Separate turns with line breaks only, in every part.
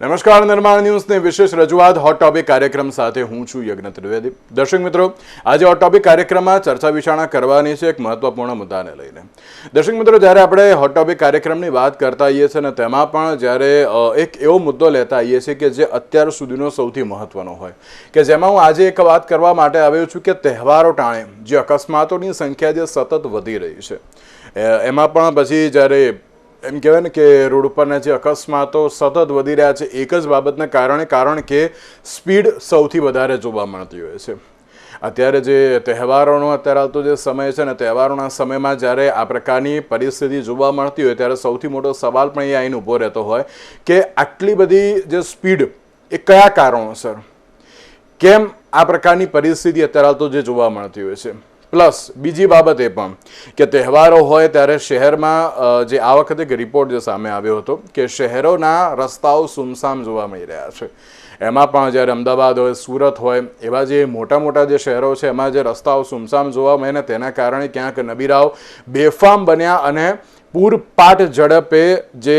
નમસ્કાર, નિર્માણ ન્યૂઝની વિશેષ રજૂઆત હોટ ટોપિક કાર્યક્રમ સાથે હું છું યજ્ઞ ત્રિવેદી. દર્શક મિત્રો, આજે હોટ ટોપિક કાર્યક્રમમાં ચર્ચા વિચારણા કરવાની છે એક મહત્વપૂર્ણ મુદ્દાને લઈને. દર્શક મિત્રો, જ્યારે આપણે હોટ ટોપિક કાર્યક્રમની વાત કરતા આવીએ છીએ અને તેમાં પણ જ્યારે એક એવો મુદ્દો લેતા આવીએ છીએ કે જે અત્યાર સુધીનો સૌથી મહત્વનો હોય. કે જેમાં હું આજે એક વાત કરવા માટે આવ્યો છું કે તહેવારો ટાણે જે અકસ્માતોની સંખ્યા જે સતત વધી રહી છે. એમાં પણ પછી જ્યારે એમ કહેવાય ને કે રોડ ઉપરના જે અકસ્માતો સતત વધી રહ્યા છે, એક જ બાબતના કારણે, કારણ કે સ્પીડ સૌથી વધારે જોવા મળતી હોય છે. અત્યારે જે તહેવારોનો અત્યારે આવતો જે સમય છે ને, તહેવારોના સમયમાં જ્યારે આ પ્રકારની પરિસ્થિતિ જોવા મળતી હોય, ત્યારે સૌથી મોટો સવાલ પણ એ આવીને ઊભો રહેતો હોય કે આટલી બધી જે સ્પીડ એ કયા કારણોસર? કેમ આ પ્રકારની પરિસ્થિતિ અત્યારે હાલ જે જોવા મળતી હોય છે? પ્લસ બીજી બાબત એ પણ કે તહેવારો હોય ત્યારે શહેરમાં જે આ વખતે એક રિપોર્ટ જે સામે આવ્યો હતો કે શહેરોના રસ્તાઓ સુમસામ જોવા મળી રહ્યા છે. એમાં પણ જ્યારે અમદાવાદ હોય, સુરત હોય, એવા જે મોટા મોટા જે શહેરો છે, એમાં જે રસ્તાઓ સુમસામ જોવા મળે ને તેના કારણે ક્યાંક નબીરાઓ બેફામ બન્યા અને પૂરપાટ ઝડપે જે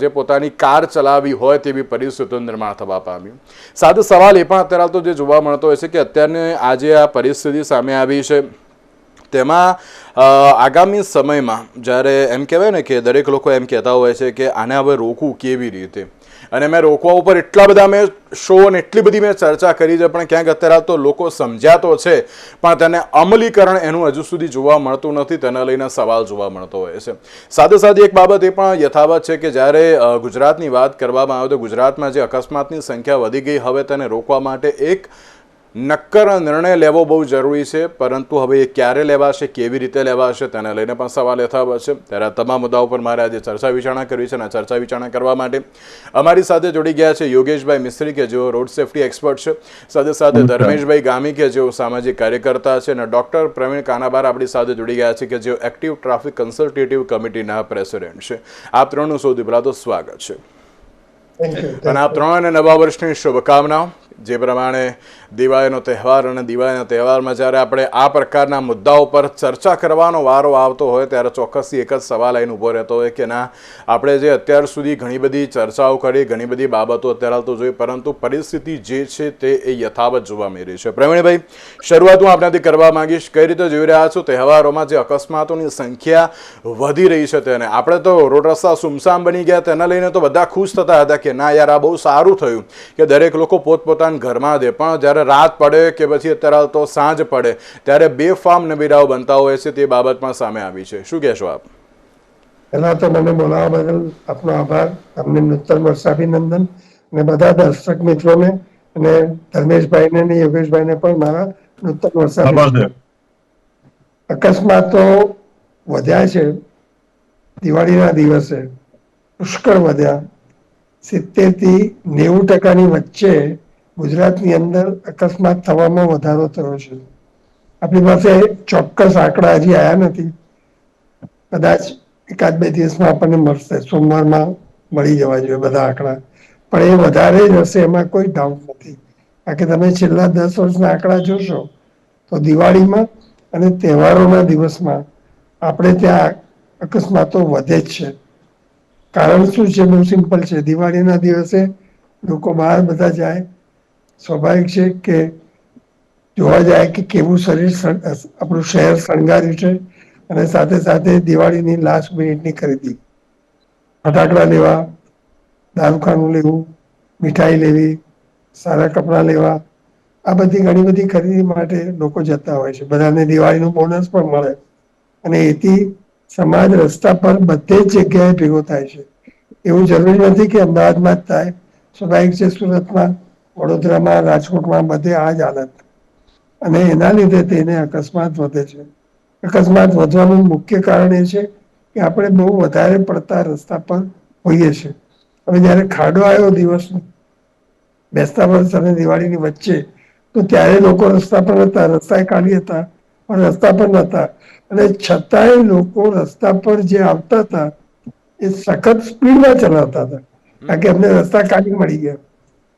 જે પોતાની કાર ચલાવી હોય તેવી પરિસ્થિતિનું નિર્માણ થવા પામ્યું. સાદો સવાલ એ પણ અત્યારે તો જે જોવા મળતો હોય છે કે અત્યારને આજે આ પરિસ્થિતિ સામે આવી છે. તેમાં આગામી સમયમાં જ્યારે એમ કહેવાય ને કે દરેક લોકો એમ કહેતા હોય છે કે આને હવે રોકવું કેવી રીતે? અને મેં રોકવા ઉપર એટલા બધા મેં શો અને એટલી બધી મેં ચર્ચા કરી છે, પણ ક્યાંક અત્યારે તો લોકો સમજ્યાતો છે, પણ તેને અમલીકરણ એનું હજુ સુધી જોવા મળતું નથી, તેને લઈને સવાલ જોવા મળતો હોય છે. સાથે સાથે એક બાબત એ પણ યથાવત છે કે જ્યારે ગુજરાતની વાત કરવામાં આવે તો ગુજરાતમાં જે અકસ્માતની સંખ્યા વધી ગઈ, હવે તેને રોકવા માટે એક નક્કર નિર્ણય લેવો બહુ જરૂરી છે પરંતુ હવે એ ક્યારે લેવાશે કેવી રીતે લેવાશે તેને લઈને પણ સવાલ યથાવત છે. ત્યારે તમામ મુદ્દાઓ પર મારે આજે ચર્ચા વિચારણા કરવી છે અને ચર્ચા વિચારણા કરવા માટે અમારી સાથે જોડી ગયા છે યોગેશભાઈ મિસ્ત્રી કે જેઓ રોડ સેફટી એક્સપર્ટ છે. સાથે સાથે ધર્મેશભાઈ ગામી કે જેઓ સામાજિક કાર્યકર્તા છે અને ડૉક્ટર પ્રવીણ કાનાબાર આપણી સાથે જોડી ગયા છે કે જેઓ એક્ટિવ ટ્રાફિક કન્સલ્ટેટિવ કમિટીના પ્રેસિડેન્ટ છે. આ ત્રણનું સૌથી પહેલાં તો સ્વાગત છે. અને આ ત્રણ અને નવા વર્ષની શુભકામનાઓ. જે પ્રમાણે દિવાળીનો તહેવાર અને દિવાળીના તહેવારમાં જ્યારે આપણે આ પ્રકારના મુદ્દાઓ પર ચર્ચા કરવાનો વારો આવતો હોય ત્યારે ચોક્કસથી એક જ સવાલ આવીને ઊભો રહેતો હોય કે ના, આપણે જે અત્યાર સુધી ઘણી બધી ચર્ચાઓ કરી, ઘણી બધી બાબતો અત્યારે તો જોઈ, પરંતુ પરિસ્થિતિ જે છે તે એ યથાવત જોવા મળી રહી છે. પ્રવીણભાઈ, શરૂઆત હું આપણાથી કરવા માંગીશ. કઈ રીતે જોઈ રહ્યા છો? તહેવારોમાં જે અકસ્માતોની સંખ્યા વધી રહી છે તેને. આપણે તો રોડ રસ્તા સુમસામ બની ગયા, તેના લઈને તો બધા ખુશ થતા હતા કે ના યાર, આ બહુ સારું થયું કે દરેક લોકો પોતપોતાના ઘરમાં દે. પણ જ્યારે રાત પડે કે પછી અત્યારે તો સાંજ પડે ત્યારે બે ફાર્મ નબીરાઓ બનતા હોય છે તે બાબત પણ સામે આવી છે. શું કહેશો આપ?
પહેલા તો મને બોલાવવા બદલ આપનો આભાર તમને નૂતન વર્ષાભિનંદન અને બધા દર્શક મિત્રોને અને ધર્મેશભાઈને અને યોગેશભાઈને પણ મારા નૂતન વર્ષાભિનંદન. અકસ્માતો વધ્યા છે. દિવાળીના દિવસે પુષ્કળ વધ્યા. સિત્તેરથી નેવું ટકાની વચ્ચે ગુજરાતની અંદર અકસ્માત થવામાં વધારો થયો છે. આપણી પાસે ચોક્કસ આંકડા હજી આવ્યા નથી. કદાચ એકાદ બે દિવસમાં આપણને મળશે. સોમવારમાં મળી જવા જોઈએ બધા આંકડા. પણ એ વધારે જ હશે એમાં કોઈ ડાઉટ નથી. કારણ કે તમે છેલ્લા દસ વર્ષના આંકડા જોશો, તો દિવાળીમાં અને તહેવારોના દિવસમાં આપણે ત્યાં અકસ્માતો વધે જ છે. કારણ શું છે? બહુ સિમ્પલ છે. દિવાળીના દિવસે લોકો બહાર બધા જાય સ્વાભાવિક છે કે જોવા જાય કે કેવું શરીર આપણું શહેર શણગાર્યું છે અને સાથે સાથે દિવાળીની લાસ્ટ મિનિટની ખરીદી. ફટાકડા લેવા, દારૂખાનું લેવું, મીઠાઈ લેવી, સારા કપડાં લેવા. આ બધી ઘણી બધી ખરીદી માટે લોકો જતા હોય છે. બધાને દિવાળીનું બોનસ પણ મળે. અને એથી સમાજ રસ્તા પર બધે જ જગ્યાએ ભેગો થાય છે. એવું જરૂરી નથી કે અમદાવાદમાં જ થાય. સ્વાભાવિક છે સુરતમાં વડોદરામાં રાજકોટમાં બધે આ જ હાલત. અને એના લીધે તેને અકસ્માત વધે છે. અકસ્માત વધવાનું મુખ્ય કારણ એ છે કે આપણે બહુ વધારે પડતા રસ્તા પર હોઈએ છીએ. હવે જ્યારે ખાડો આવ્યો દિવસ બેસતા વર્ષ અને દિવાળીની વચ્ચે તો ત્યારે લોકો રસ્તા પર હતા રસ્તા ખાલી હતા પણ રસ્તા પર નહોતા. અને છતાંય લોકો રસ્તા પર જે આવતા હતા એ સખત સ્પીડમાં ચલાવતા હતા. કારણ કે એમને રસ્તા કાઢી મળી ગયા.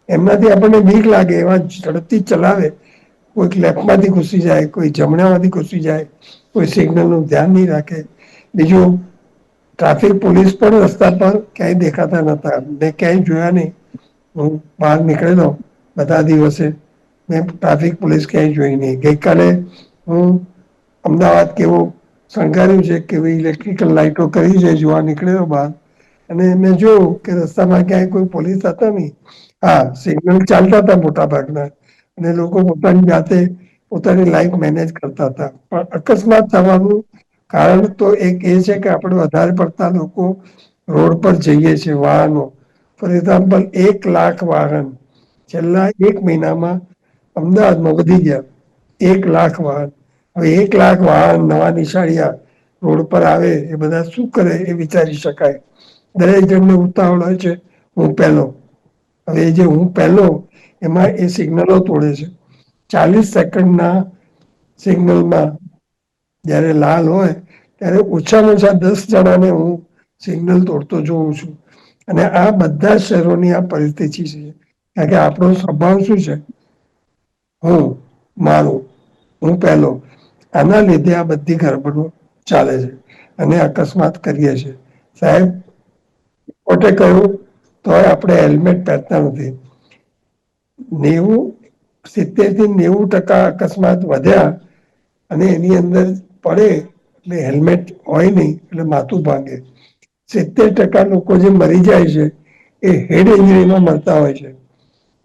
એમનાથી આપણને બીક લાગે, એવા ઝડપથી ચલાવે. કોઈક લેફ્ટમાંથી ઘૂસી જાય, કોઈ જમણામાંથી ઘૂસી જાય, કોઈ સિગ્નલનું ધ્યાન નહીં રાખે. બીજું, ટ્રાફિક પોલીસ પણ રસ્તા પર ક્યાંય દેખાતા નતા મેં ક્યાંય જોયા નહીં. હું બહાર નીકળેલો બધા દિવસે. મેં ટ્રાફિક પોલીસ ક્યાંય જોઈ નહીં. ગઈકાલે હું અમદાવાદ કેવો શણગાર્યું છે, કેવી ઇલેક્ટ્રિકલ લાઇટો કરી છે, જોવા નીકળેલો બહાર. અને મેં જોયું કે રસ્તામાં ક્યાંય કોઈ પોલીસ હતા નહીં. હા સિગ્નલ ચાલતા હતા મોટા ભાગના અને લોકો પોતાની જાતે પોતાની લાઈફ મેનેજ કરતા હતા. પણ અકસ્માત થવાનું કારણ તો એક એ છે કે આપણે વધારે પડતા લોકો રોડ પર જઈએ છીએ, વાહનો. ફોર એક્ઝામ્પલ એક લાખ વાહન છેલ્લા એક મહિનામાં અમદાવાદમાં વધી ગયા. એક લાખ વાહન. હવે એક લાખ વાહન નવા નિશાળિયા રોડ પર આવે, એ બધા શું કરે એ વિચારી શકાય. દરેક જણને ઉતાવળ હોય છે હું પહેલો. હવે જે હું પહેલો, એમાં એ સિગ્નલો તોડે છે. ચાલીસ સેકન્ડના સિગ્નલમાં જ્યારે લાલ હોય, ત્યારે ઓછામાં ઓછા દસ જણાને હું સિગ્નલ તોડતો જોઉં છું. અને આ બધા શહેરોની આ પરિસ્થિતિ છે. કારણ કે આપણો સ્વભાવ શું છે? હું, મારું, હું પહેલો. આના લીધે આ બધી ગરબડો ચાલે છે. અને અકસ્માત કરીએ છીએ. સાહેબ, કોર્ટે કહ્યું તોય આપણે હેલ્મેટ પહેરતા નથી. નેવું, સિત્તેરથી નેવું ટકા અકસ્માત વધ્યા અને એની અંદર પડે એટલે હેલ્મેટ હોય નહીં, એટલે માથું ભાંગે. સિત્તેર ટકા લોકો જે મરી જાય છે, એ હેડ ઇન્જરીમાં મરતા હોય છે.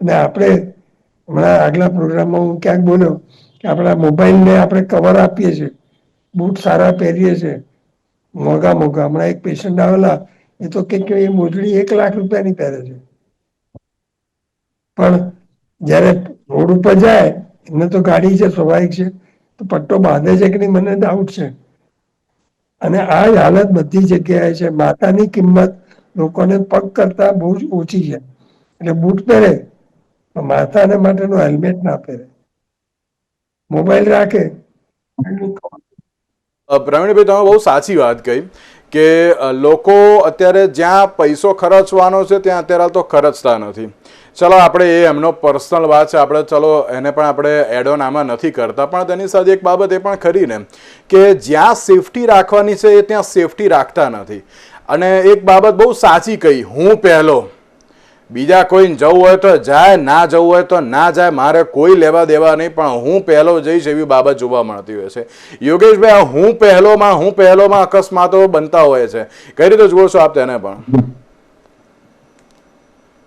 અને આપણે હમણાં આગલા પ્રોગ્રામમાં હું ક્યાંક બોલ્યો કે આપણા મોબાઈલને આપણે કવર આપીએ છીએ. બૂટ સારા પહેરીએ છીએ. મોંઘા મોંઘા. હમણાં એક પેશન્ટ આવેલા એ તો કે એ મોજડી એક લાખ રૂપિયાની પહેરે છે. પણ જ્યારે રોડ ઉપર જાય, એમને તો ગાડી છે, સ્વાભાવિક છે. તો પટ્ટો બાંધે છે કે નહીં મને ડાઉટ છે. અને આ જ હાલત બધી જગ્યાએ છે. માતાની કિંમત લોકોને પગ કરતા બહુ જ ઓછી છે. એટલે બૂટ પહેરે માતાને માટેનું હેલ્મેટ ના પહેરે. મોબાઈલ રાખે.
પ્રવીણભાઈ, તમે બહુ સાચી વાત કહી. કે લોકો અત્યારે જ્યાં પૈસો ખર્ચવાનો છે, ત્યાં અત્યારે તો ખર્ચતા નથી. ચલો, આપણે એ એમનો પર્સનલ વાત છે. આપણે, ચલો, એને પણ આપણે એડોન આમાં નથી કરતા. પણ તેની સાથે એક બાબત એ પણ ખરી ને, કે જ્યાં સેફટી રાખવાની છે, એ ત્યાં સેફટી રાખતા નથી. અને એક બાબત બહુ સાચી કહી. હું પહેલો બીજા કોઈને જવું હોય તો જાય, ના જવું હોય તો ના જાય, મારે કોઈ લેવા દેવા નહીં, પણ હું પહેલો જઈશ એવી બાબત જોવા મળતી હોય છે. યોગેશભાઈ હું પહેલોમાં હું પહેલોમાં અકસ્માતો બનતા હોય છે. કઈ રીતે જુઓ છો આપ તેને પણ?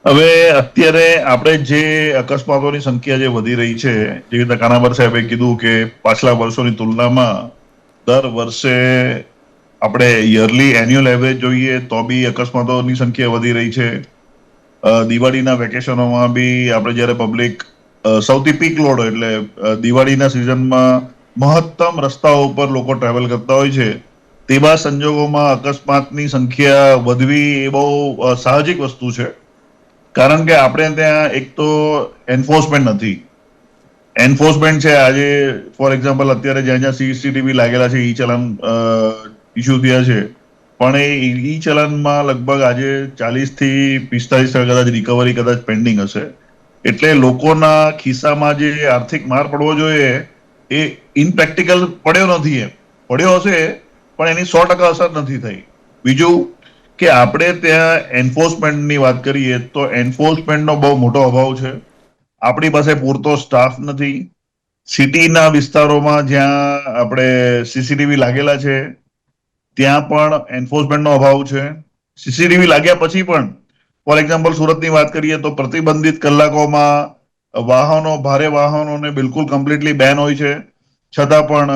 હવે અત્યારે આપણે જે અકસ્માતોની સંખ્યા જે વધી રહી છે, જેવી રીતે કાનાબર સાહેબે કીધું કે પાછલા વર્ષોની તુલનામાં દર વર્ષે આપણે યરલી એન્યુઅલ એવરેજ જોઈએ તો બી અકસ્માતોની સંખ્યા વધી રહી છે. દિવાળીના વેકેશનોમાં બી આપણે જ્યારે પબ્લિક સૌથી પીક લોડ હોય એટલે દિવાળીના સિઝનમાં મહત્તમ રસ્તાઓ ઉપર લોકો ટ્રાવેલ કરતા હોય છે. તેવા સંજોગોમાં અકસ્માતની સંખ્યા વધવી એ બહુ સાહજિક વસ્તુ છે. કારણ કે આપણે ત્યાં એક તો એન્ફોર્સમેન્ટ નથી. એન્ફોર્સમેન્ટ છે, આજે ફોર એક્ઝામ્પલ અત્યારે જ્યાં જ્યાં સીસીટીવી લાગેલા છે, ઈ ચલન ઇસ્યુ થયા છે. પણ એ ઈ ચલનમાં લગભગ આજે ચાલીસથી પિસ્તાલીસ ટકા કદાચ રિકવરી કદાચ પેન્ડિંગ હશે. એટલે લોકોના ખિસ્સામાં જે આર્થિક માર પડવો જોઈએ, એ ઇનપ્રેક્ટિકલ પડ્યો નથી એમ. પડ્યો હશે, પણ એની સો ટકા અસર નથી થઈ. બીજું કે આપણે ત્યાં એન્ફોર્સમેન્ટની વાત કરીએ, તો એન્ફોર્સમેન્ટનો બહુ મોટો અભાવ છે. આપણી પાસે પૂરતો સ્ટાફ નથી. સિટીના વિસ્તારોમાં જ્યાં આપણે સીસીટીવી લાગેલા છે ત્યાં પણ એન્ફોર્સમેન્ટનો અભાવ છે. સીસીટીવી લાગ્યા પછી પણ ફોર એક્ઝામ્પલ સુરતની વાત કરીએ તો પ્રતિબંધિત કલાકોમાં વાહનો, ભારે વાહનોને બિલકુલ કમ્પ્લીટલી બેન હોય છે. છતાં પણ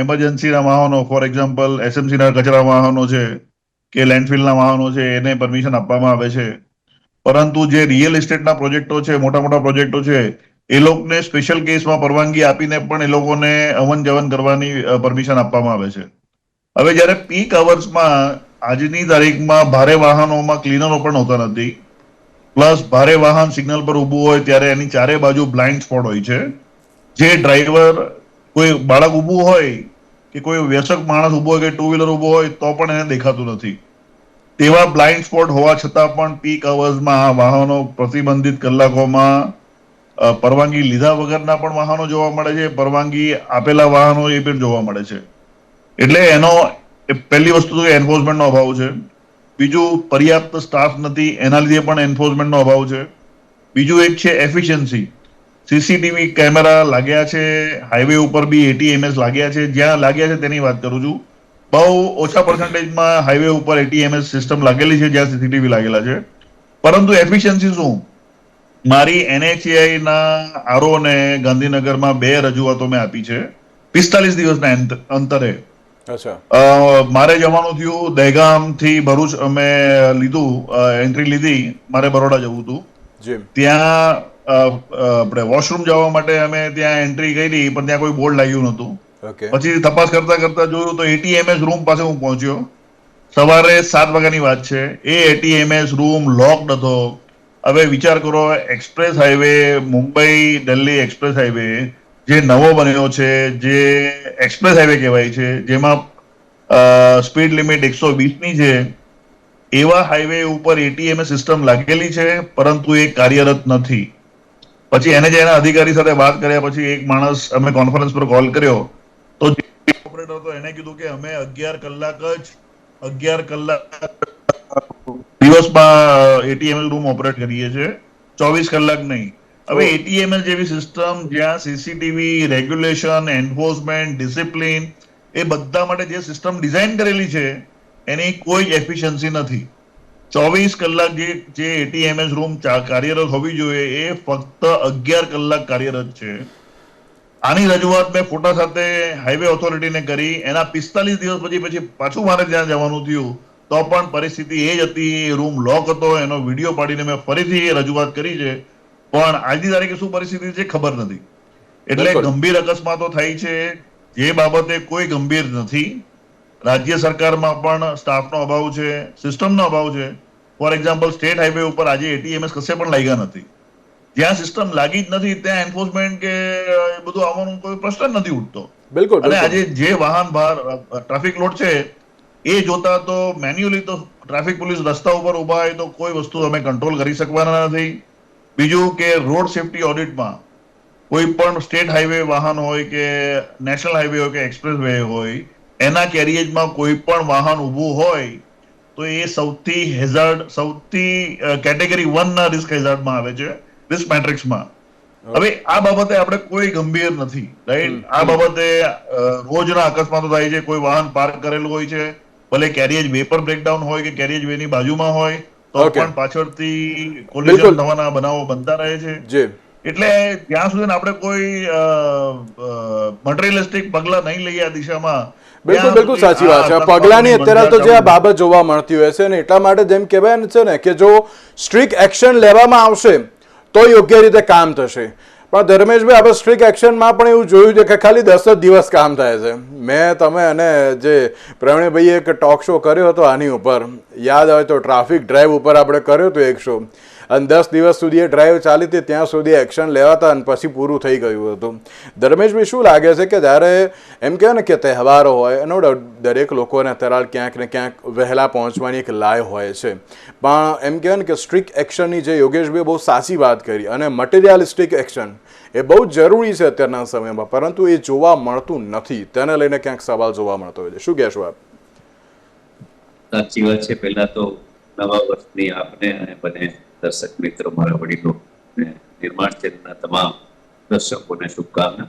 એમરજન્સીના વાહનો ફોર એક્ઝામ્પલ એસએમસીના કચરા વાહનો છે કે લેન્ડફિલના વાહનો છે, એને પરમિશન આપવામાં આવે છે. પરંતુ જે રિયલ એસ્ટેટના પ્રોજેક્ટો છે મોટા મોટા પ્રોજેક્ટો છે, એ લોકોને સ્પેશિયલ કેસમાં પરવાનગી આપીને પણ એ લોકોને અવન જવન કરવાની પરમિશન આપવામાં આવે છે. હવે જ્યારે પીક અવર્સમાં આજની તારીખમાં ભારે વાહનોમાં ક્લીનરો પણ હોતા નથી. પ્લસ ભારે વાહન સિગ્નલ પર ઊભું હોય ત્યારે એની ચારે બાજુ બ્લાઇન્ડ સ્પોટ હોય છે. જે ડ્રાઈવર કોઈ બાળક ઊભું હોય કે કોઈ વ્યસક માણસ ઊભો હોય કે ટુ વ્હીલર ઊભો હોય તો પણ એને દેખાતું નથી. તેવા બ્લાઇન્ડ સ્પોટ હોવા છતાં પણ પીક અવર્સમાં આ વાહનો પ્રતિબંધિત કલાકોમાં પરવાનગી લીધા વગરના પણ વાહનો જોવા મળે છે. પરવાનગી આપેલા વાહનો એ પણ જોવા મળે છે. એટલે એનો પહેલી વસ્તુ તો એન્ફોર્સમેન્ટનો અભાવ છે. બીજું, પર્યાપ્ત સ્ટાફ નથી, એના લીધે પણ એન્ફોર્સમેન્ટનો અભાવ છે. બીજું એક છે એફિશિયન્સી સીસીટીવી કેમેરા લાગ્યા છે હાઈવે ઉપર બી એટીએમએસ લાગ્યા છે. જ્યાં લાગ્યા છે તેની વાત કરું છું. બહુ ઓછા પર્સન્ટેજમાં હાઈવે ઉપર એટીએમએસ સિસ્ટમ લાગેલી છે, જ્યાં સીસીટીવી લાગેલા છે. પરંતુ એફિશિયન્સી શું? મારી NHAI આરોને ગાંધીનગરમાં બે રજૂઆતો મેં આપી છે. પિસ્તાલીસ દિવસના અંત- અંતરે. મારે જવાનું થયું દહેગામથી ભરૂચ અમે લીધું એન્ટ્રી લીધી મારે બરોડા જવું હતું. ત્યાં આપણે વોશરૂમ જવા માટે અમે ત્યાં એન્ટ્રી કરી પણ ત્યાં કોઈ બોર્ડ લાગ્યું નહોતું. પછી તપાસ કરતા કરતા જોયું તો એટીએમએસ રૂમ પાસે હું પહોંચ્યો. સવારે સાત વાગ્યાની વાત છે. એ એટીએમએસ રૂમ લોકડ હતો. હવે વિચાર કરો express highway Mumbai Delhi express highway જે નવો બન્યો છે, જે એક્સપ્રેસ હાઈવે કહેવાય છે, જેમાં સ્પીડ લિમિટ એકસો વીસની છે, એવા હાઈવે ઉપર એટીએમ સિસ્ટમ લાગેલી છે, પરંતુ એ કાર્યરત નથી. પછી એને જે એના અધિકારી સાથે વાત કર્યા પછી એક માણસ અમે કોન્ફરન્સ પર કોલ કર્યો, તો ઓપરેટર હતો એને કીધું કે અમે અગિયાર કલાક જ, અગિયાર કલાક દિવસમાં એટીએમ રૂમ ઓપરેટ કરીએ છીએ, ચોવીસ કલાક નહીં. હવે એટીએમએલ જેવી સિસ્ટમ જ્યાં સીસીટીવી રેગ્યુલેશન એન્ફોર્સમેન્ટ ડિસિપ્લિન એ બધા માટે જે સિસ્ટમ ડિઝાઇન કરેલી છે, એની કોઈ એફિશિયન્સી નથી. ચોવીસ કલાક જે જે એટીએમએસ રૂમ કાર્યરત હોવી જોઈએ, એ ફક્ત અગિયાર કલાક કાર્યરત છે. આની રજૂઆત મેં ફોટા સાથે હાઈવે ઓથોરિટીને કરી. એના પિસ્તાલીસ દિવસ પછી પછી પાછું મારે ત્યાં જવાનું થયું. તો પણ પરિસ્થિતિ એ જ હતી રૂમ લોક હતો, એનો વીડિયો પાડીને મેં ફરીથી એ રજૂઆત કરી છે. પણ આજની તારીખે શું પરિસ્થિતિ છે ખબર નથી. એટલે ગંભીર અકસ્માતો થાય છે જે બાબતે કોઈ ગંભીર નથી. રાજ્ય સરકારમાં પણ સ્ટાફનો અભાવ છે સિસ્ટમનો અભાવ છે. ફોર એક્ઝામ્પલ સ્ટેટ હાઈવે ઉપર આજે એટીએમએસ કશે પણ લાગ્યા નથી. જ્યાં સિસ્ટમ લાગી જ નથી ત્યાં એન્ફોર્સમેન્ટ કે બધું આવવાનું કોઈ પ્રશ્ન નથી ઉઠતો.
બિલકુલ
અને આજે જે વાહન બહાર ટ્રાફિક લોડ છે એ જોતા તો મેન્યુઅલી તો ટ્રાફિક પોલીસ રસ્તા ઉપર ઊભા હોય તો કોઈ વસ્તુ અમે કંટ્રોલ કરી શકવાના નથી. બીજું કે રોડ સેફટી ઓડિટમાં કોઈ પણ સ્ટેટ હાઈવે વાહન હોય કે નેશનલ હાઈવે હોય કે એક્સપ્રેસ વે હોય એના કેરિયેજમાં કોઈ પણ વાહન ઊભું હોય તો એ સૌથી હેઝાર્ડ સૌથી કેટેગરી વન ના રિસ્ક હેઝાર્ડમાં આવે છે રિસ્ક મેટ્રિક્સમાં. હવે આ બાબતે આપણે કોઈ ગંભીર નથી રાઈટ? આ બાબતે રોજના અકસ્માતો થાય છે કોઈ વાહન પાર્ક કરેલું હોય છે ભલે કેરિયેજ વે પર બ્રેકડાઉન હોય કે કેરિયેજ વે ની બાજુમાં હોય તો પણ પાછળથી
બિલકુલ.
નવાના બનાવો બનતા રહે છે.
જી.
એટલે ત્યાં સુધી આપણે કોઈ મટીરિયલિસ્ટિક પગલા નહીં લઈએ આ દિશામાં.
બિલકુલ બિલકુલ સાચી વાત છે. પગલાની અત્યારે તો જે આ બાબત જોવા મળતી હોય છે ને એટલા માટે જેમ કહેવાય છે ને કે જો સ્ટ્રિક્ટ એક્શન લેવામાં આવશે તો યોગ્ય રીતે કામ થશે. પણ ધર્મેશભાઈ આપણે સ્ટ્રિક એક્શનમાં પણ એવું જોયું છે કે ખાલી દસ જ દિવસ કામ થાય છે. મેં તમે અને જે પ્રવીણભાઈએ એક ટોક શો કર્યો હતો આની ઉપર, યાદ આવે તો ટ્રાફિક ડ્રાઈવ ઉપર આપણે કર્યો હતો એક શો અને દસ દિવસ સુધી એ ડ્રાઈવ ચાલી હતી, ત્યાં સુધી એક્શન લેવાતા અને પછી પૂરું થઈ ગયું હતું. ધર્મેશભાઈ, શું લાગે છે કે જ્યારે એમ કહેવાય ને કે તહેવારો હોય, એનો દરેક લોકોને અત્યારે ક્યાંક ને ક્યાંક વહેલા પહોંચવાની એક લાય હોય છે. પણ એમ કહેવાય ને કે સ્ટ્રિક્ટ એક્શનની જે યોગેશભાઈ બહુ સાચી વાત કરી અને મટીરિયાલિસ્ટિક એક્શન એ બહુ જરૂરી છે અત્યારના સમયમાં, પરંતુ એ જોવા મળતું નથી. તેને લઈને ક્યાંક સવાલ જોવા મળતો હોય છે. શું કહેશો આપ?
સાચી વાત છે. પહેલા તો નવા વર્ષની આપને અને બને દર્શક મિત્રો, મારા વડીલો નિર્માણ ચેનલના તમામ દર્શકોને શુભકામના.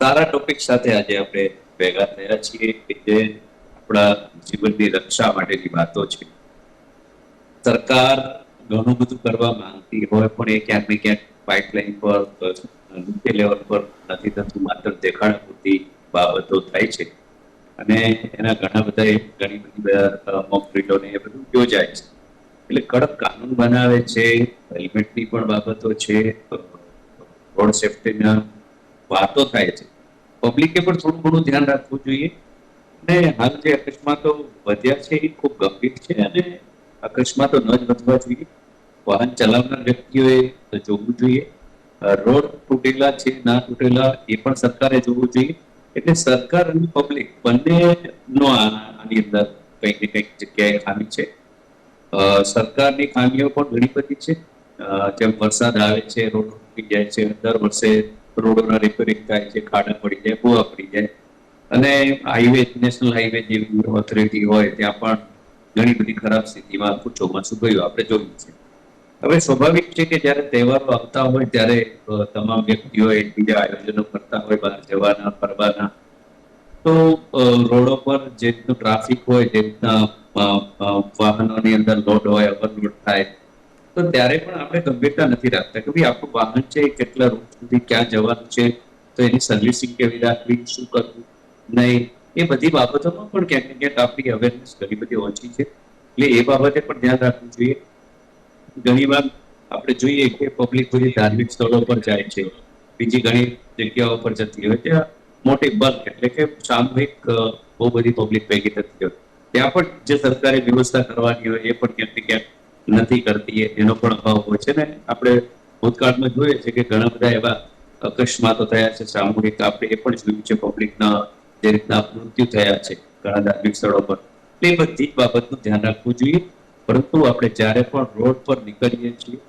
સારા ટોપિક સાથે આજે આપણે ભેગા થયા છીએ કે જે આપણા જીવનની રક્ષા માટેની વાતો છે. સરકાર ઘણું બધું કરવા માંગતી હોય, પણ એ ક્યાંક ને ક્યાંક પાઇપલાઇન પર નીચે લેવલ પર નથી થતું, માત્ર દેખાડા પૂરતી બાબતો થાય છે. અને એના ઘણા બધા ઘણી બધી મોક ડ્રીલો ને એ બધું યોજાય છે. એટલે કડક કાનૂન બનાવે છે, હેલ્મેટની પણ બાબતો છે રોડ સેફ્ટીના વાતો થાય છે. પબ્લિકે પણ થોડું ઘણું ધ્યાન રાખવું જોઈએ. અને હાલ જે અકસ્માતો વધ્યા છે એ ખૂબ ગંભીર છે અને અકસ્માતો ન જ વધવા જોઈએ. વાહન ચલાવનાર વ્યક્તિઓએ જોવું જોઈએ. રોડ તૂટેલા છે, ના તૂટેલા, એ પણ સરકારે જોવું જોઈએ. એટલે સરકાર અને પબ્લિક બંનેનો આની અંદર કંઈક ને કંઈક જગ્યાએ ખામી છે. સરકારની ખામીઓ પણ ઘણી બધી છે. જેમ વરસાદ આવે છે, રોડ તૂટી જાય છે, દર વર્ષે રોડોના રિપેરિંગ થાય છે, ખાડા પડી જાય ભૂવા પડી જાય. અને હાઈવે નેશનલ હાઈવે જેવી ઓથોરિટી હોય, ત્યાં પણ ઘણી બધી ખરાબ સ્થિતિમાં ચોમાસું ગયું આપણે જોયું છે. હવે સ્વાભાવિક છે કે જ્યારે તહેવારો આવતા હોય, ત્યારે તમામ વ્યક્તિઓ એકબીજા આયોજનો કરતા હોય, બહાર જવાના, ફરવાના. તો રોડો પર જે ટ્રાફિક હોય જે વાહનોની અંદર લોડ હોય, ઓવરલોડ થાય. તો ત્યારે પણ આપણે ગંભીરતા નથી રાખતા કે ભાઈ આપણું વાહન છે કેટલા રૂટ સુધી ક્યાં જવાનું છે, તો એની સર્વિસિંગ કેવી રાખવી, શું કરવું, નહીં. એ બધી બાબતોમાં પણ ક્યાંક ને ક્યાંક આપણી અવેરનેસ ઘણી બધી ઓછી છે. એટલે એ બાબતે પણ ધ્યાન રાખવું જોઈએ. ઘણીવાર આપણે જોઈએ કે પબ્લિક બધી ધાર્મિક સ્થળો પર જાય છે. બીજી ઘણી જગ્યાઓ પર જતી હોય ત્યાં મોટી બલ્ક એટલે કે સામૂહિક બહુ બધી પબ્લિક ભેગી થતી હોય. ત્યાં પણ જે સરકારે વ્યવસ્થા કરવાની હોય એ પણ ક્યાંક ક્યાંક નથી કરતી એનો પણ અભાવ હોય છે ને. આપણે ભૂતકાળમાં જોઈએ છે કે ઘણા બધા એવા અકસ્માતો થયા છે, સામૂહિક આપણે એ પણ જોયું છે પબ્લિકના જે રીતના મૃત્યુ થયા છે ઘણા ધાર્મિક સ્થળો પર. એ બધી જ બાબતનું ધ્યાન રાખવું જોઈએ. પરંતુ આપણે જ્યારે પણ રોડ પર નીકળીએ છીએ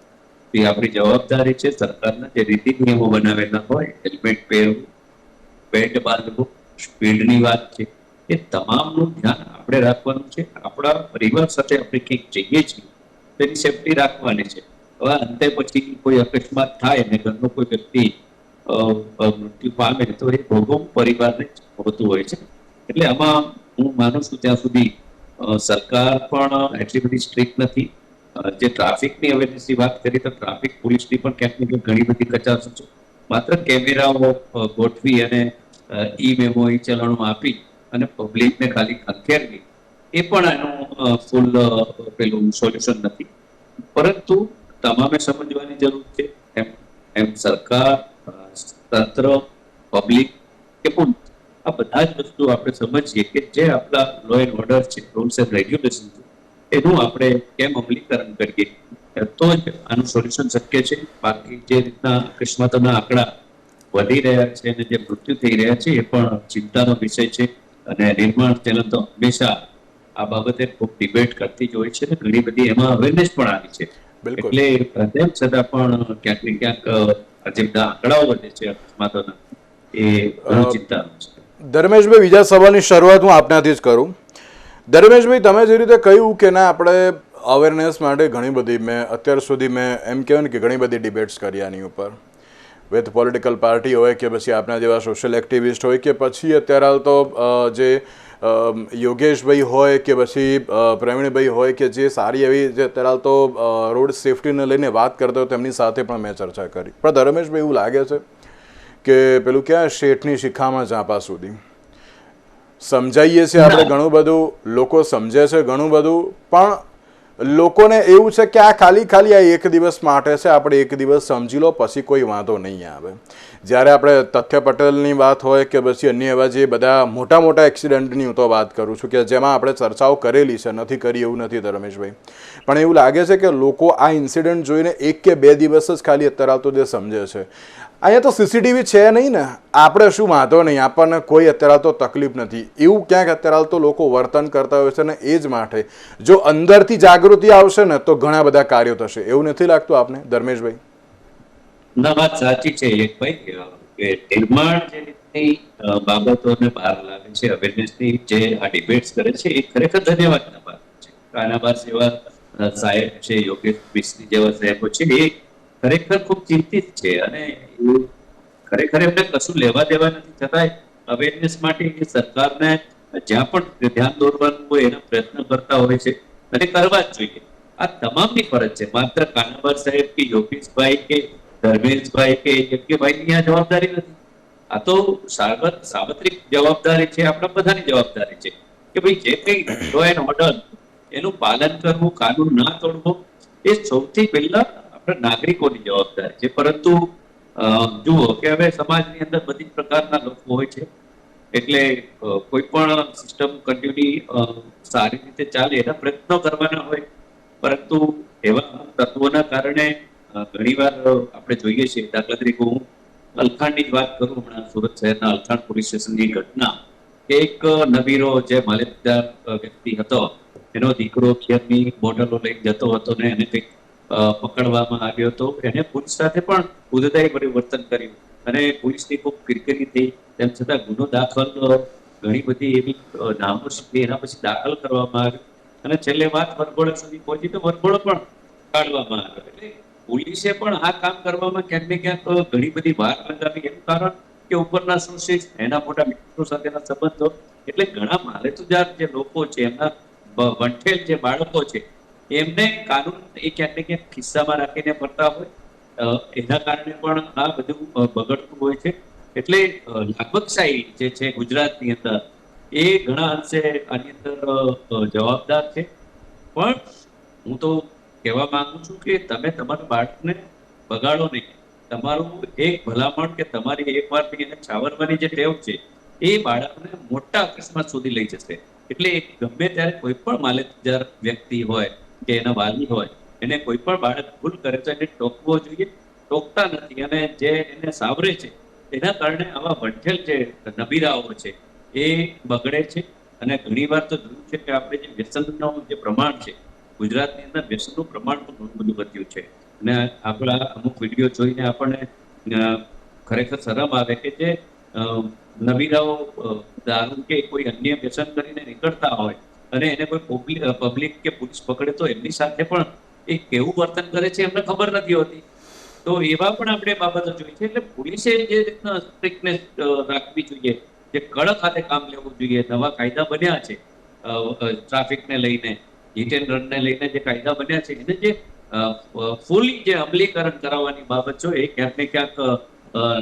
તે આપણી જવાબદારી છે સરકારના જે રીતિ નિયમો બનાવેલા હોય, હેલ્મેટ પહેરવું બેલ્ટ બાંધવું, સ્પીડની વાત છે, એ તમામનું ધ્યાન આપણે રાખવાનું છે. આપણા પરિવાર સાથે આપણે ક્યાંક જઈએ છીએ, તેની સેફટી રાખવાની છે. હવે અંતે પછી કોઈ અકસ્માત થાય ને ઘરનો કોઈ વ્યક્તિ મૃત્યુ પામે, તો એ ભોગવ પરિવારને હોતું હોય છે. એટલે આમાં હું માનું છું ત્યાં સુધી સરકાર પણ એટલી બધી સ્ટ્રિક્ટ નથી. જે ટ્રાફિકની અવેરનેસની વાત કરી તો ટ્રાફિક પોલીસની પણ ક્યાંક ક્યાંક ઘણી બધી કચાશો છે. માત્ર કેમેરાઓ ગોઠવી અને ઈ મેમો ઈ ચલણો આપી અને પબ્લિકને ખાલી ખંખેરવી, એ પણ એનું ફૂલ પેલું સોલ્યુશન નથી. પરંતુ તમામે સમજવાની જરૂર છે, એમ એમ સરકાર તંત્ર પબ્લિક કે પણ આ બધા જ વસ્તુ આપણે સમજીએ કે જે આપણા લો એન્ડ ઓર્ડર છે રૂલ્સ એન્ડ રેગ્યુલેશન છે એનું આપણે કેમ અમલીકરણ કરીએ? તો જ આનું સોલ્યુશન શક્ય છે. બાકી જે રીતના અકસ્માતોના આંકડા વધી રહ્યા છે અને જે મૃત્યુ થઈ રહ્યા છે એ પણ ચિંતાનો વિષય છે અને નિર્માણ ચેનલ તો હંમેશા આ બાબતે ખૂબ ડિબેટ કરતી જ હોય છે અને ઘણી બધી એમાં અવેરનેસ પણ આવી છે. એટલે તેમ છતાં પણ ક્યાંક ને ક્યાંક જે બધા આંકડાઓ વધે છે અકસ્માતોના એ ચિંતાનું છે.
ધર્મેશભાઈ, બીજા સવાલની શરૂઆત હું આપનાથી જ કરું. ધર્મેશભાઈ, તમે જે રીતે કહ્યું કે ના, આપણે અવેરનેસ માટે ઘણી બધી મેં અત્યાર સુધી મેં એમ કહેવાય ને કે ઘણી બધી ડિબેટ્સ કરી આની ઉપર. વિથ પોલિટિકલ પાર્ટી હોય કે પછી આપણા જેવા સોશિયલ એક્ટિવિસ્ટ હોય કે પછી અત્યારે હાલ તો જે યોગેશભાઈ હોય કે પછી પ્રવીણભાઈ હોય કે જે સારી એવી જે અત્યારે હાલ તો રોડ સેફટીને લઈને વાત કરતા હોય, તેમની સાથે પણ મેં ચર્ચા કરી. પણ ધર્મેશભાઈ, એવું લાગે છે કે પેલું ક્યાં શેઠની શિખામાં ઝાંપા સુધી? સમજાવીએ છીએ આપણે ઘણું બધું લોકો સમજે છે ઘણું બધું પણ લોકોને એવું છે કે આ ખાલી ખાલી આ એક દિવસ માટે છે આપણે એક દિવસ સમજી લો પછી કોઈ વાંધો નહીં આવે. જ્યારે આપણે તથ્ય પટેલની વાત હોય કે પછી અન્ય એવા જે બધા મોટા મોટા એક્સિડન્ટની હું તો વાત કરું છું કે જેમાં આપણે ચર્ચાઓ કરેલી છે નથી કરી એવું નથી ધર્મેશભાઈ. પણ એવું લાગે છે કે લોકો આ ઇન્સિડન્ટ જોઈને એક કે બે દિવસ જ ખાલી અત્યારે આવતો જે સમજે છે. અહીંયા તો સીસીટીવી છે નહીં ને. આપણે શું વાંધો નહીં, આપણને કોઈ અત્યારે તો તકલીફ નથી. એવું ક્યાંક અત્યારે તો લોકો વર્તન કરતા હોય છે ને એ જ માટે. જો અંદરથી જાગૃતિ આવશે ને, તો ઘણા બધા કાર્યો થશે. એવું નથી લાગતું આપને, ધર્મેશભાઈ?
ના, વાત સાચી છે યશભાઈ કે નિર્માણ જે રીતની બાબતોને બહાર લાવે છે અવેરનેસની જે આ ડિબેટ્સ કરે છે, એ ખરેખર ધન્યવાદના પાત્ર છે. કાનાબાર જેવા સાહેબ છે, યોગેશ મિસ્ત્રી જેવા સાહેબો છે, એ ખરેખર ખૂબ ચિંતિત છે. અને ખરેખર એમને કશું લેવા દેવા નથી છતાંય અવેરનેસ માટે સરકારને જ્યાં પણ ધ્યાન દોરવાનું હોય એના પ્રયત્ન કરતા હોય છે અને કરવા જ જોઈએ. આ તમામની ફરજ છે. માત્ર કાનાબર સાહેબ કે યોગેશભાઈ કે ધર્મેશભાઈ કે યજ્ઞભાઈની આ જવાબદારી નથી. આ તો સાર્વત, સાર્વત્રિક જવાબદારી છે, આપણા બધાની જવાબદારી છે કે ભાઈ જે કંઈ લો એન્ડ ઓર્ડર એનું પાલન કરવું, કાનૂન ના તોડવું એ સૌથી પહેલા આપણા નાગરિકોની જવાબદારી છે. પરંતુ જુઓ કે હવે સમાજની અંદર બધી પ્રકારના લોકો હોય છે. એટલે કોઈ પણ સિસ્ટમ કન્ટિન્યુ સારી રીતે ચાલે એના પ્રયત્નો કરવાના હોય. પરંતુ એવા તત્વોના કારણે ઘણીવાર આપણે જોઈએ છીએ, દાખલા તરીકે હું અલખાણની જ વાત કરું હમણાં સુરત શહેરના અલખાણ પોલીસ સ્ટેશનની ઘટના. એક નબીરો જે માલિકદાર વ્યક્તિ હતો, એનો દીકરો ખીરની બોટલો લઈને જતો હતો ને એને કંઈક પકડવામાં આવ્યો હતો. એને પોલીસ સાથે પણ ભર્યું વર્તન કર્યું. અને પોલીસની ખૂબ કિરકિરી થઈ. તેમ છતાં ગુનો દાખલ ઘણી બધી એવી નામો એના પછી દાખલ કરવામાં આવ્યો. અને છેલ્લે વાત વરઘોડા સુધી પહોંચી તો વરઘોડો પણ કાઢવામાં આવ્યો. એટલે પોલીસે પણ આ કામ કરવામાં ક્યાંક ને ક્યાંક ઘણી બધી વાર લગાવી. એનું કારણ કે ઉપરના સોર્સિસ એના મોટા મિત્રો સાથેના સંબંધો. એટલે ઘણા માલેતુજાર જે લોકો છે, એમના વંઠેલ જે બાળકો છે એમને કાનૂન એ ક્યાંક ને ક્યાંક ખિસ્સામાં રાખીને ફરતા હોય એના કારણે પણ આ બધું બગડતું હોય છે. એટલે લાગવકશાહી જે છે ગુજરાતની અંદર, એ ઘણા અંશે આની અંદર જવાબદાર છે. પણ હું તો કહેવા માંગુ છું કે તમે તમારા બાળકને બગાડો નહીં. તમારું એક ભલામણ કે તમારી એક વાર એને છાવરવાની જે ટેવ છે, એ બાળકને મોટા અકસ્માત સુધી લઈ જશે. એટલે ગમે ત્યારે કોઈ પણ માલેદાર વ્યક્તિ હોય કે એના વાલી હોય. એને કોઈ પણ બાળક ભૂલ કરે તો એને ટોકવો જોઈએ, ટોકતા નથી. અને જે એને સાવરે છે એના કારણે આવા વંઠેલ જે નબીરાઓ છે, એ બગડે છે. અને ઘણી વાર તો જોયું છે કે આપણે જે વ્યસનનું જે પ્રમાણ છે, ગુજરાતની અંદર વ્યસનનું પ્રમાણ પણ ઘણું બધું વધ્યું છે. અને આપણા અમુક વીડિયો જોઈને આપણને ખરેખર શરમ આવે કે જે નબીરાઓ દારૂ કે કોઈ અન્ય વ્યસન કરીને નીકળતા હોય અને એને કોઈ પબ્લિક કે પોલીસ પકડે તો એમની સાથે પણ એ કેવું વર્તન કરે છે એમને ખબર નથી હોતી. તો એવા પણ આપણે બાબતો જોઈ છે. એટલે પોલીસે જે રીતના સ્ટ્રિક્ટનેસ રાખવી જોઈએ, જે કડક હાથે કામ લેવું જોઈએ, નવા કાયદા બન્યા છે ટ્રાફિકને લઈને હિટ એન્ડ રનને લઈને જે કાયદા બન્યા છે, એને જે ફૂલી જે અમલીકરણ કરાવવાની બાબત છે, એ ક્યાંક ને ક્યાંક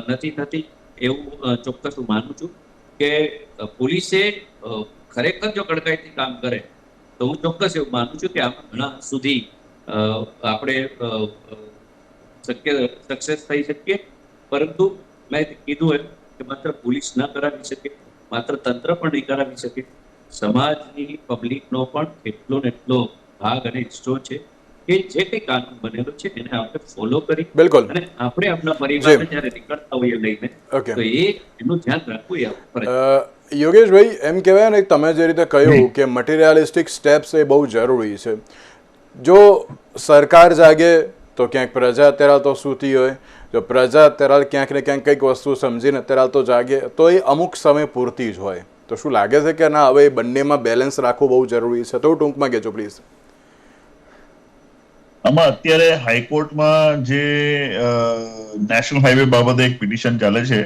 નથી થતી. એવું ચોક્કસ હું માનું છું કે પોલીસે ખરેખર જો કડકાઈથી કામ કરે તો હું ચોક્કસ એવું માનું છું કે આમાં ઘણા સુધી આપણે શક્ય સક્સેસ થઈ શકીએ. પરંતુ મેં કીધું એમ કે માત્ર પોલીસ ન કરાવી શકે માત્ર તંત્ર પણ નહીં કરાવી શકે. સમાજની પબ્લિકનો પણ એટલો ને એટલો ભાગ અને હિસ્સો છે કે જે કંઈ કાનૂન બનેલો છે એને આપણે ફોલો કરી
બિલકુલ.
અને આપણે આપણા પરિવારને જ્યારે નીકળતા હોઈએ લઈને તો એ એનું ધ્યાન રાખવું એ
યોગેશભાઈ એમ કહેવાય ને તમે જે રીતે કહ્યું કે મટીરિયાલિસ્ટિક સ્ટેપ્સ એ બહુ જરૂરી છે. જો સરકાર જાગે તો ક્યાંક પ્રજા અત્યારે તો સૂતી હોય જો પ્રજા અત્યારે ક્યાંક ને ક્યાંક કંઈક વસ્તુ સમજીને અત્યારે તો જાગે તો એ અમુક સમય પૂરતી જ હોય. તો શું લાગે છે કે ના હવે બંનેમાં બેલેન્સ રાખવું બહુ જરૂરી છે? તો ટૂંકમાં કહેજો પ્લીઝ
આમાં અત્યારે હાઈકોર્ટમાં જે નેશનલ હાઈવે બાબતે એક પિટિશન ચાલે છે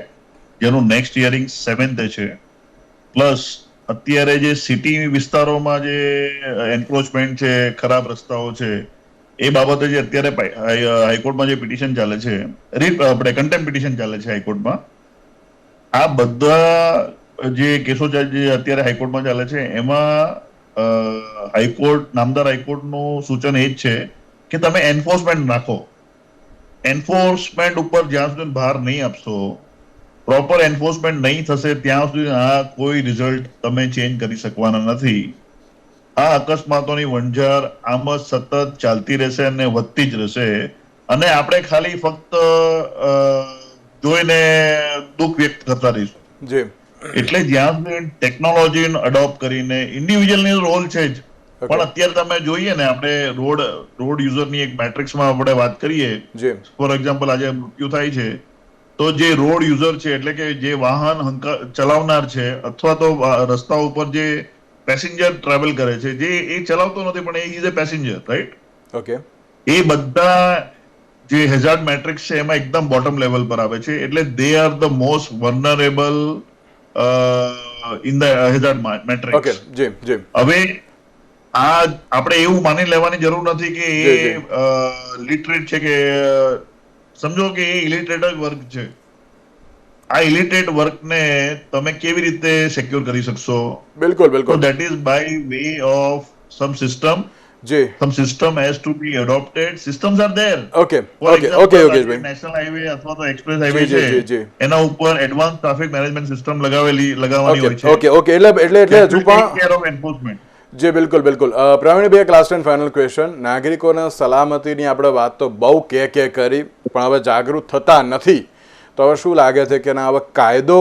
જેનું નેક્સ્ટ હિયરિંગ સેવન્થ છે. પ્લસ અત્યારે જે સિટી વિસ્તારોમાં જે એન્ક્રોચમેન્ટ છે, ખરાબ રસ્તાઓ છે, એ બાબતે જે અત્યારે હાઈકોર્ટમાં જે પિટિશન ચાલે છે રીટ આપણે કન્ટેમ્પ પિટિશન ચાલે છે હાઈકોર્ટમાં, આ બધા જે કેસો જે અત્યારે હાઈકોર્ટમાં ચાલે છે, એમાં હાઈકોર્ટ, નામદાર હાઈકોર્ટનું સૂચન એ જ છે કે તમે એન્ફોર્સમેન્ટ નાખો. એન્ફોર્સમેન્ટ ઉપર જ્યાં સુધી ભાર નહીં આપશો પ્રોપર એન્ફોર્સમેન્ટ નહીં થશે ત્યાં સુધી આ કોઈ રિઝલ્ટ તમે ચેન્જ કરી શકવાના નથી. આ અકસ્માતોની વણઝાર આમ જ સતત ચાલતી રહેશે અને વધતી જ રહેશે. અને આપણે ખાલી ફક્ત જોઈને દુઃખ વ્યક્ત કરતા રહીશું.
જી.
એટલે જ્યાં સુધી ટેકનોલોજી અડોપ્ટ કરીને ઇન્ડિવિજ્યુઅલની રોલ છે જ. પણ અત્યારે તમે જોઈએ ને આપણે રોડ રોડ યુઝરની એક મેટ્રિક્સમાં આપણે વાત કરીએ.
જી.
ફોર એક્ઝામ્પલ આજે મૃત્યુ થાય છે. તો જે રોડ યુઝર છે એટલે કે જે વાહન ચલાવનાર છે અથવા તો રસ્તા ઉપર જે પેસેન્જર ટ્રાવેલ કરે છે જે એ ચલાવતો નથી પણ એ is a passenger right
okay
એ બધા જે હેઝાર્ડ મેટ્રિક્સ છે એમાં એકદમ બોટમ લેવલ પર આવે છે એટલે they are the most vulnerable in the hazard
okay
matrix
જી જી.
હવે આ આપણે એવું માની લેવાની જરૂર નથી કે એ લિટરેટ છે કે સમજો કે એ ઇલિટરેટ જ વર્ગ છે. આ ઇલિટરેટ વર્કને તમે કેવી રીતે સિક્યોર કરી શકશો?
બિલકુલ બિલકુલ.
That is by way of some system
G.
Some system has to be adopted systems are there
okay okay okay okay
national highway અથવા તો
એક્સપ્રેસ હાઈવે
છે. એના ઉપર એડવાન્સ ટ્રાફિક મેનેજમેન્ટ સિસ્ટમ લગાવેલી લગાવવાની હોય છે.
ઓકે ઓકે એટલે એટલે એટલે
That
કેર
ઓફ take
જી બિલકુલ બિલકુલ. પ્રવીણભાઈ એક લાસ્ટ એન્ડ ફાઇનલ ક્વેશ્ચન નાગરિકોના સલામતીની આપણે વાત તો બહુ કે કે કરી પણ હવે જાગૃત થતા નથી. તો હવે શું લાગે છે કે ના હવે કાયદો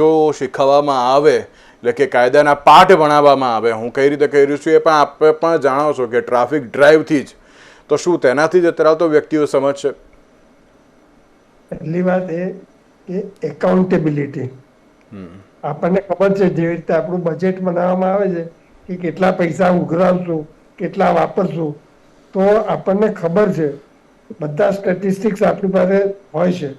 જો શીખવવામાં આવે એટલે કે કાયદાના પાઠ ભણાવવામાં આવે હું કઈ રીતે કહી રહ્યું છું એ પણ આપણે પણ જાણો છો કે ટ્રાફિક ડ્રાઈવથી જ. તો શું તેનાથી જ અત્યારે તો વ્યક્તિઓ સમજશે?
પહેલી વાત એ કે એકાઉન્ટેબિલિટી આપણને ખબર છે જેવી રીતે આપણું બજેટ બનાવવામાં આવે છે કે કેટલા પૈસા ઉઘરાવશું કેટલા વાપરશું તો આપણને ખબર છે. બધા સ્ટેટિસ્ટિક્સ આપણી પાસે હોય છે.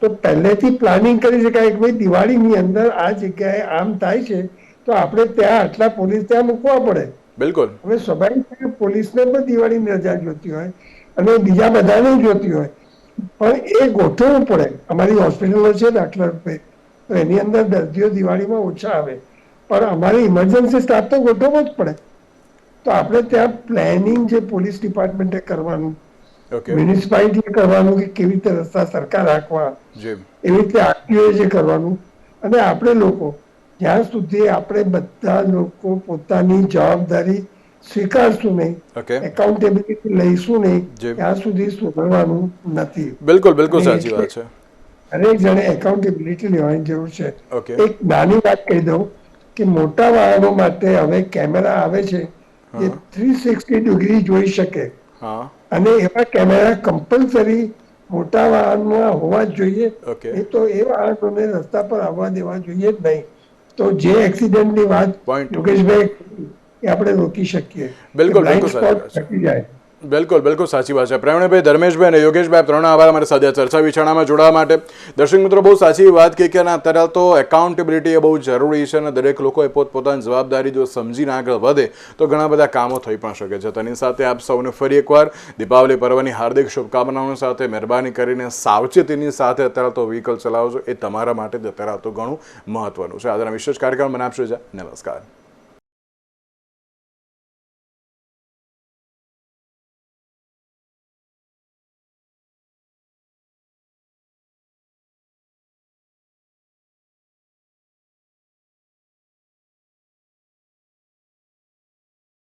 તો પહેલેથી પ્લાનિંગ કરી શકાય કે ભાઈ દિવાળીની અંદર આ જગ્યાએ આમ થાય છે તો આપણે ત્યાં આટલા પોલીસ ત્યાં મૂકવા પડે.
બિલકુલ.
હવે સ્વાભાવિક છે પોલીસને પણ દિવાળીની રજા જોતી હોય અને બીજા બધાને જોતી હોય. પણ એ ગોઠવવું પડે. અમારી હોસ્પિટલો છે દાખલા રૂપે. તો એની અંદર દર્દીઓ દિવાળીમાં ઓછા આવે. પણ અમારે ઇમરજન્સી સ્ટાફ તો ગોઠવવો જ પડે. તો આપણે ત્યાં પ્લાનિંગ જે પોલીસ ડિપાર્ટમેન્ટે કરવાનું મ્યુનિસિપાલિટીએ કરવાનું કે કેવી રીતે રસ્તા સરકાર રાખવા એવી રીતે આરટીઓએ જે કરવાનું. અને આપણે લોકો જ્યાં સુધી આપણે બધા લોકો પોતાની જવાબદારી સ્વીકારશું નહીં એકાઉન્ટેબિલિટી લઈશું નહીં. ત્યાં સુધી સુધરવાનું નથી.
બિલકુલ બિલકુલ સાચી વાત છે.
દરેક જણે એકાઉન્ટેબિલિટી લેવાની જરૂર છે. એક નાની વાત કહી દઉં કે મોટા વાહનો માટે હવે કેમેરા આવે છે એ થ્રી સિક્સટી ડિગ્રી જોઈ શકે. અને એવા કેમેરા કમ્પલસરી મોટા વાહનમાં હોવા જ જોઈએ. એ તો એ વાહનોને રસ્તા પર આવવા દેવા જોઈએ જ નહીં. તો જે એક્સિડન્ટની વાત. યોગેશભાઈ આપણે રોકી શકીએ.
બિલકુલ,
જાય.
બિલકુલ બિલકુલ સાચી વાત છે. પ્રવીણભાઈ, ધર્મેશભાઈ અને યોગેશભાઈ ત્રણ આભાર અમારી સાથે ચર્ચા વિચારણામાં જોડાવા માટે. દર્શક મિત્રો, બહુ સાચી વાત કે અત્યારે તો એકાઉન્ટેબિલિટી એ બહુ જરૂરી છે અને દરેક લોકોએ પોતપોતાની જવાબદારી જો સમજીને આગળ વધે, તો ઘણા બધા કામો થઈ પણ શકે છે. તેની સાથે આપ સૌને ફરી એકવાર દીપાવલી પર્વની હાર્દિક શુભકામનાઓ સાથે, મહેરબાની કરીને સાવચેતીની સાથે અત્યારે તો વ્હીકલ ચલાવજો. એ તમારા માટે જ અત્યારે તો ઘણું મહત્વનું છે. આજના વિશેષ કાર્યક્રમ બનાવશો જા નમસ્કાર.